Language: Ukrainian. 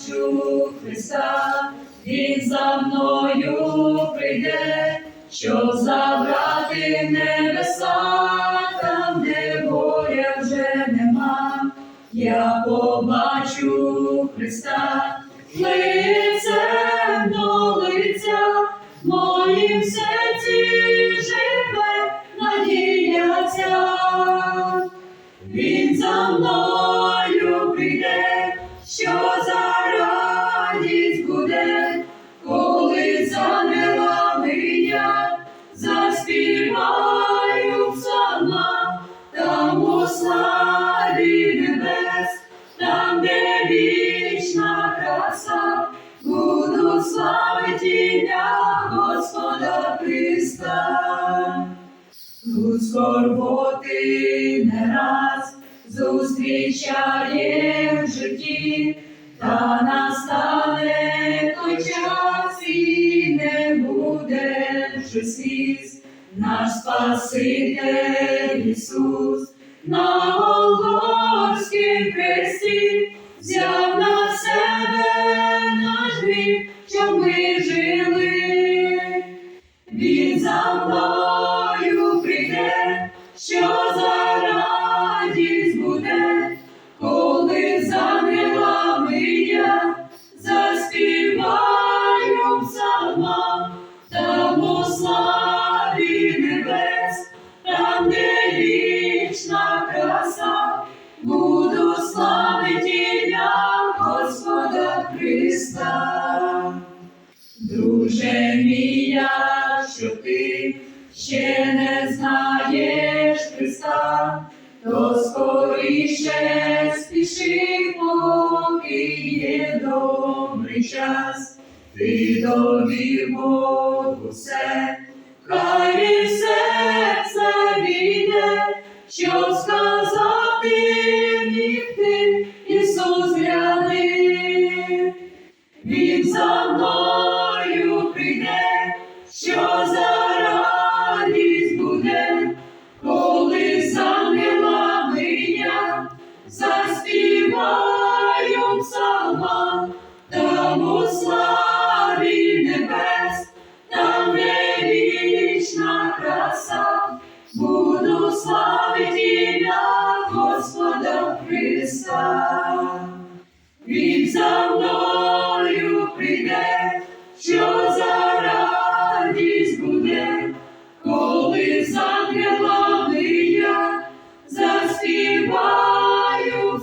Бачу Христа, Він за мною прийде, щоб забрати небеса, там, де горя вже нема. Я побачу Христа, лицем до лиця, моїм серці живе надія ця. Він за мною заспіваю псалма, там у славі небес, там, де вічна краса, буду славити ім'я Господа Христа. Тут скорботи не раз зустрічає в житті, та настане Наш Спаситель Ісус на Голгофській хресті взяв на себе наш гріх, щоб ми жили. Він за Христа. Друже мій, якщо ти ще не знаєш Христа, то скоріше спіши, поки є добрий час, ти довір Богу все, хай славі небес, там є вічна краса, буду славити на Господа Христа. Він за мною прийде, що за радість буде, коли за загрела я заспіваю в